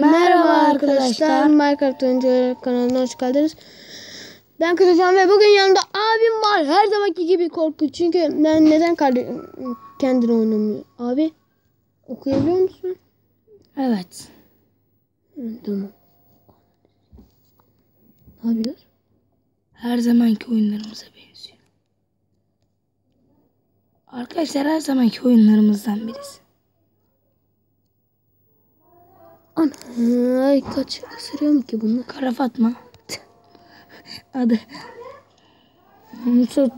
Merhaba arkadaşlar. Minecraft oyuncuları kanalına hoş geldiniz. Ben Kırıcan ve bugün yanımda abim var. Her zamanki gibi korkunç. Çünkü ben neden kendini oynamıyor? Abi okuyabiliyor musun? Evet. Tamam. Ne yapıyoruz? Her zamanki oyunlarımıza benziyor. Arkadaşlar her zamanki oyunlarımızdan birisi. Ana ay kaç ısırıyor mu ki bunlar? Kara Fatma. Adı. Musa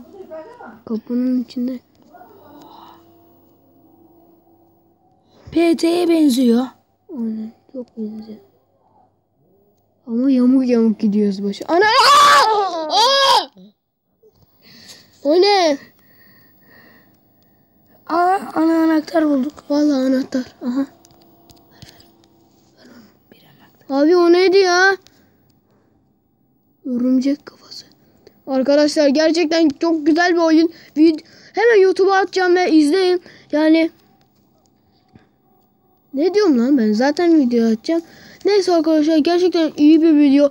Kapının içinde. PT'ye benziyor. Aynen çok benziyor. Ama yamuk yamuk gidiyoruz başı. Ana! Aa! Aa! O ne? Aa, ana anahtar bulduk. Vallahi anahtar. Aha. Abi o neydi ya? Örümcek kafası. Arkadaşlar gerçekten çok güzel bir oyun. Vid Hemen YouTube'a atacağım ve izleyin. Yani ne diyorum lan ben zaten video atacağım. Neyse arkadaşlar gerçekten iyi bir video.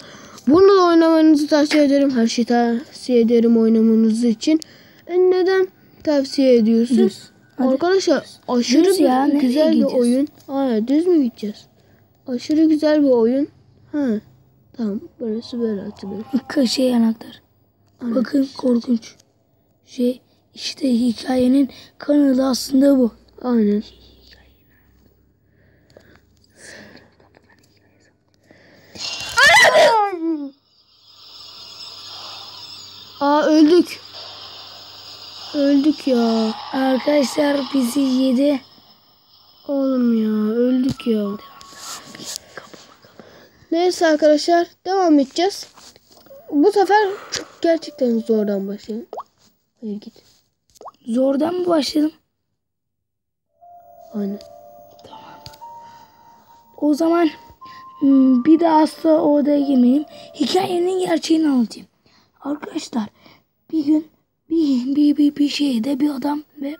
Bunu da oynamanızı tavsiye ederim. Her şeyi tavsiye ederim oynamanız için. E neden tavsiye ediyorsun? Düz. Hadi. Arkadaşlar aşırı Düz ya, güzel bir oyun. Aa, düz mü gideceğiz? Aşırı güzel bir oyun. Ha. Tamam burası böyle açılıyor. Ka- Şey anahtar. Bakın korkunç. Şey işte hikayenin kanalı aslında bu. Aynen. Aa öldük. Öldük ya. Arkadaşlar bizi yedi. Oğlum ya öldük ya. Neyse arkadaşlar devam edeceğiz. Bu sefer gerçekten zordan başlayalım. Hayır git. Zordan mı başladım? Aynen. O zaman hmm, bir daha asla o odaya girmeyeyim. Hikayenin gerçeğini anlatayım. Arkadaşlar bir gün bir, bir, bir, bir şeyde bir adam ve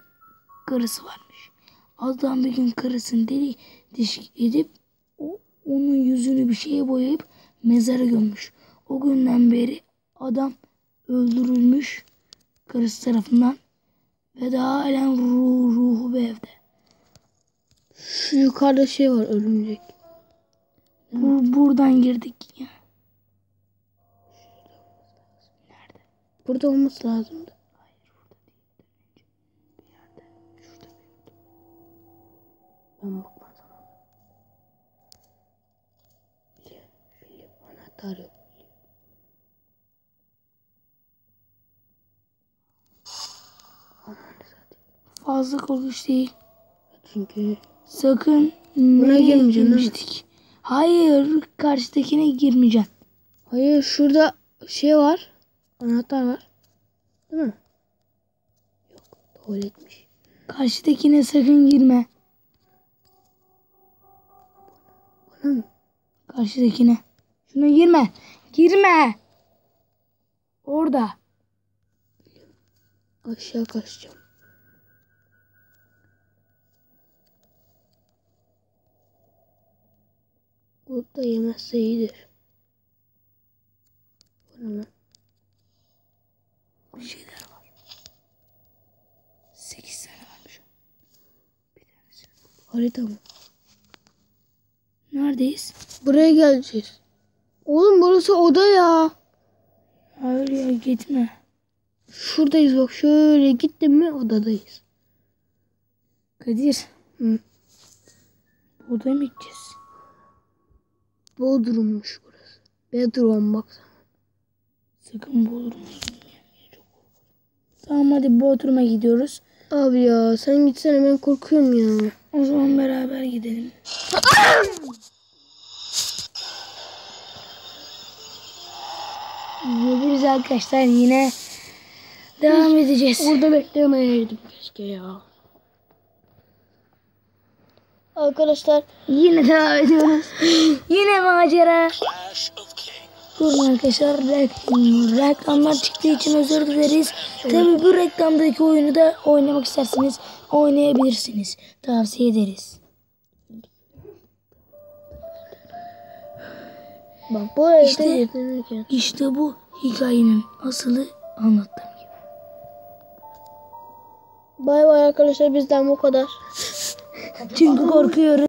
karısı varmış. Adam bir gün karısını deli dişik edip o, onun yüzünü bir şeye boyayıp mezara gömmüş. O günden beri adam öldürülmüş karısı tarafından ve daha halen ruhu, ruhu bir evde. Şu yukarıda şey var örümcek. Bu, buradan girdik ya. Burada olması lazımdı. Ben bakmadım. Satayım. Fazla korkunç değil. Çünkü Sakın Buna girmeyeceksin? Hayır karşıdakine girmeyeceksin. hayır şurada şey var. Anahtar var. Değil mi? Yok. Tuvaletmiş. Karşıdakine sakın girme. Bana mı? Karşıdakine. Şuna girme. Girme. Orada. Aşağı kaçacağım. Burada yemezse iyidir. Lan? Bir şeyler var. Sekiz tane varmış. Harita mı? Neredeyiz? Buraya geleceğiz. Oğlum burası oda ya. Hayır ya gitme. Şuradayız bak şöyle gittim mi odadayız. Kadir. Hı. Odaya mı gideceğiz? Bodrummuş burası. Bedroom baksana. Sakın Bodrum'a. Tamam hadi Bodrum'a gidiyoruz. Abi ya sen gitsene ben korkuyorum ya. O zaman beraber gidelim. Geliriz arkadaşlar yine devam edeceğiz. Orada beklemeyeydim keşke ya. Arkadaşlar Yine devam ediyoruz. yine macera. Durun arkadaşlar rek- reklamlar çıktığı için özür dileriz. Tabii bu reklamdaki oyunu da oynamak isterseniz oynayabilirsiniz. Tavsiye ederiz. Bak bu evde İşte- yetinirken. İşte bu hikayenin asılı anlattığım gibi. Bay bay arkadaşlar bizden bu kadar. Çünkü korkuyoruz.